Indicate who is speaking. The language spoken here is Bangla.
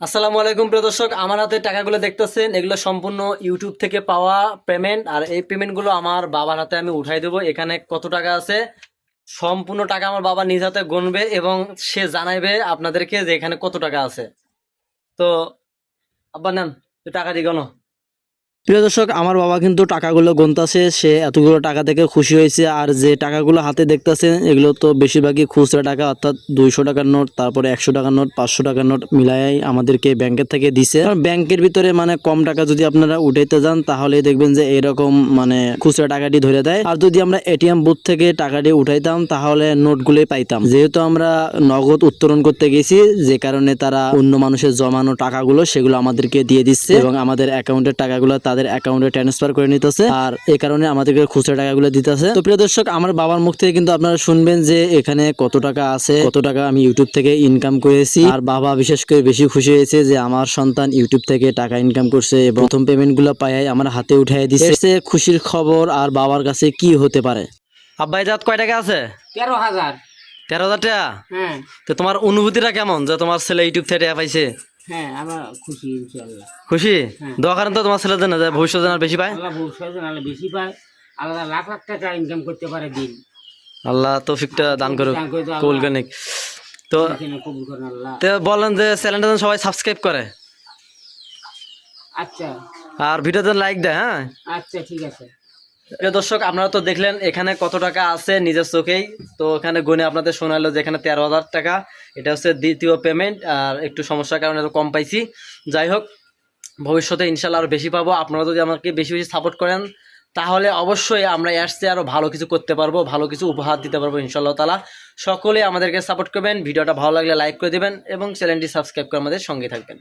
Speaker 1: আসসালামু আলাইকুম, প্রিয় দর্শক। আমার হাতে টাকাগুলো দেখতেছেন, এগুলো সম্পূর্ণ ইউটিউব থেকে পাওয়া পেমেন্ট আর এই পেমেন্টগুলো আমার বাবার হাতে আমি উঠাই দেবো। এখানে কত টাকা আছে? সম্পূর্ণ টাকা আমার বাবা নিজ হাতে গুনবে এবং সে জানাইবে আপনাদেরকে যে এখানে কত টাকা আছে। তো, আব্বা নেন টাকা গণ প্রিয় দর্শক, আমার বাবা কিন্তু টাকাগুলো গুনতাছে। সে এতগুলো টাকা থেকে খুশি হয়েছে। আর যে টাকাগুলো হাতে দেখতেছেন এগুলো তো বেশিরভাগই খুচরা টাকা, অর্থাৎ দুইশো টাকার নোট, তারপরে একশো টাকার নোট, পাঁচশো টাকার নোট মিলাই আমাদেরকে ব্যাংকের থেকে দিছে। কারণ ব্যাংকের ভিতরে মানে কম টাকা যদি আপনারা উঠাইতে যান, তাহলে দেখবেন যে এরকম মানে খুচরা টাকাটি ধরে দেয়। আর যদি আমরা এটিএম বুথ থেকে টাকাটি উঠাইতাম, তাহলে নোটগুলোই পাইতাম। যেহেতু আমরা নগদ উত্তোলন করতে গেছি, যে কারণে তারা অন্য মানুষের জমানো টাকাগুলো, সেগুলো আমাদেরকে দিয়ে দিচ্ছে এবং আমাদের অ্যাকাউন্টের টাকাগুলো তাদের অ্যাকাউন্টে ট্রান্সফার করে নিতেছে। আর এই কারণে আমাদেরকে খুচরা টাকাগুলো দিতেছে। তো প্রিয় দর্শক আমার বাবার মুখ থেকে কিন্তু আপনারা শুনবেন যে এখানে কত টাকা আছে কত টাকা আমি ইউটিউব থেকে ইনকাম করেছি। আর বাবা বিশেষ করে বেশি খুশি হয়েছে যে আমার সন্তান ইউটিউব থেকে টাকা ইনকাম করছে এবং প্রথম পেমেন্টগুলো পাই আমার হাতে উঠাই দিচ্ছে খুশির খবর আর বাবার কাছে কি হতে পারে? আব্বাই জাত কয় টাকা আছে?
Speaker 2: তেরো হাজার।
Speaker 1: তেরো হাজার টাকা?
Speaker 2: হ্যাঁ।
Speaker 1: তো তোমার অনুভূতিটা কেমন যে তোমার ছেলে ইউটিউব থেকে টাকা পাইছে?
Speaker 2: হ্যাঁ আমরা খুশি ইনশাল্লাহ
Speaker 1: খুশি? দরকার তো তোমার যেন বেশি পায়?
Speaker 2: আল্লাহ ভবিষ্যতে নাহলে বেশি পায়। আলাদা লাখ লাখ টাকা ইনকাম করতে পারে দিন।
Speaker 1: আল্লাহ তৌফিকটা দান করুক
Speaker 2: আল্লাহ।
Speaker 1: তো
Speaker 2: কবুল করেন আল্লাহ।
Speaker 1: তো বলেন যে চ্যানেলটা যেন সবাই সাবস্ক্রাইব করে।
Speaker 2: আচ্ছা।
Speaker 1: আর ভিডিওতে লাইক দেয় হ্যাঁ?
Speaker 2: আচ্ছা ঠিক আছে।
Speaker 1: প্রিয় দর্শক, আপনারা তো দেখলেন এখানে কত টাকা আছে নিজের চোখেই। তো এখানে গুনে আপনাদের শোনালো যে এখানে তেরো হাজার টাকা। এটা হচ্ছে দ্বিতীয় পেমেন্ট আর একটু সমস্যার কারণে কম পাইছি। যাই হোক, ভবিষ্যতে ইনশাল্লাহ আরও বেশি পাবো। আপনারা যদি আমাকে বেশি বেশি সাপোর্ট করেন, তাহলে অবশ্যই আমরা আসছে আরও ভালো কিছু করতে পারব, ভালো কিছু উপহার দিতে পারব ইনশাল্লাহ তালা সকলে আমাদেরকে সাপোর্ট করবেন। ভিডিওটা ভালো লাগলে লাইক করে দেবেন এবং চ্যানেলটি সাবস্ক্রাইব করে আমাদের সঙ্গে থাকবেন।